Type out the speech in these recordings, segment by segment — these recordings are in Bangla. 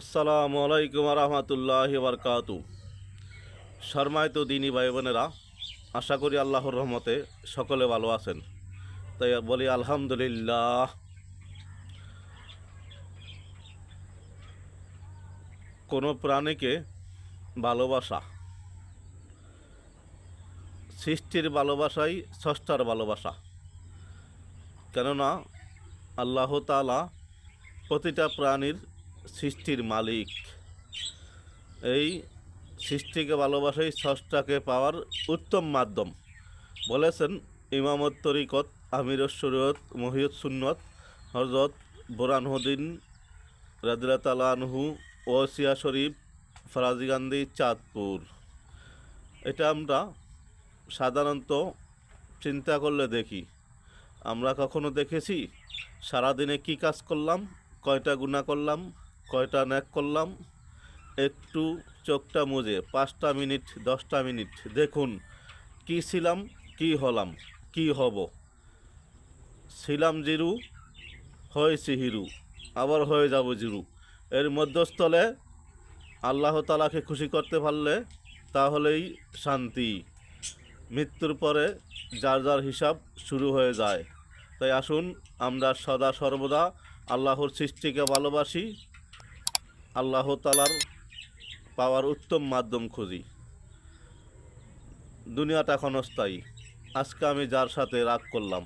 আসসালামু আলাইকুম রহমতুল্লাহ বারকাতু শর্মায়িত দিনী ভাই বোনেরা আশা করি আল্লাহর রহমতে সকলে ভালো আছেন। তাই বলি আলহামদুলিল্লাহ। কোনো প্রাণীকে ভালোবাসা, সৃষ্টির ভালোবাসাই স্রষ্টার ভালোবাসা। কেননা আল্লাহ তালা প্রতিটা প্রাণীর সৃষ্টির মালিক। এই সৃষ্টিকে ভালোবাসাই স্রষ্টাকে পাওয়ার উত্তম মাধ্যম। বলেছেন ইমামত তরিকত আমির শরীয়ত মহিয়ত সুন্নত হজরত বোরানহুদ্দিন রাদিল্লা তালা আনহু ওসিয়া শরীফ ফরাজি গান্ধী চাঁদপুর। এটা আমরা সাধারণত চিন্তা করলে দেখি। আমরা কখনো দেখেছি সারাদিনে কি কাজ করলাম, কয়টা গুণা করলাম কয়টা ন্যাক করলাম? একটু চোখটা মুজে, পাঁচটা মিনিট, দশটা মিনিট। দেখুন, কি ছিলাম, কি হলাম, কি হব? ছিলাম জিরু, হয়েছি হিরু, আবার হয়ে যাব জিরু। এর মধ্যস্থলে আল্লাহ তালাকে খুশি করতে পারলে তাহলেই শান্তি। মৃত্যুর পরে যার যার হিসাব শুরু হয়ে যায়। তাই আসুন, আমরা সদা সর্বদা আল্লাহর সৃষ্টিকে ভালোবাসি আল্লাহ তালার পাওয়ার উত্তম মাধ্যম খুঁজি। দুনিয়াটা ক্ষণস্থায়ী আজকে আমি যার সাথে রাগ করলাম,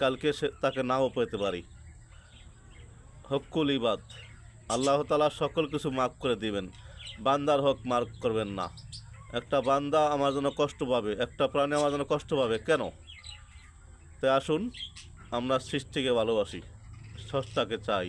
কালকে সে তাকে নাও পেতে পারি। হকুল ইবাদ। আল্লাহ তালা সকল কিছু মাফ করে দিবেন। বান্দার হক মার্ক করবেন না। একটা বান্দা আমার জন্য কষ্ট পাবে, একটা প্রাণী আমার জন্য কষ্ট পাবে, কেন? তাই আসুন, আমরা সৃষ্টিকে ভালোবাসি সস্তাকে চাই।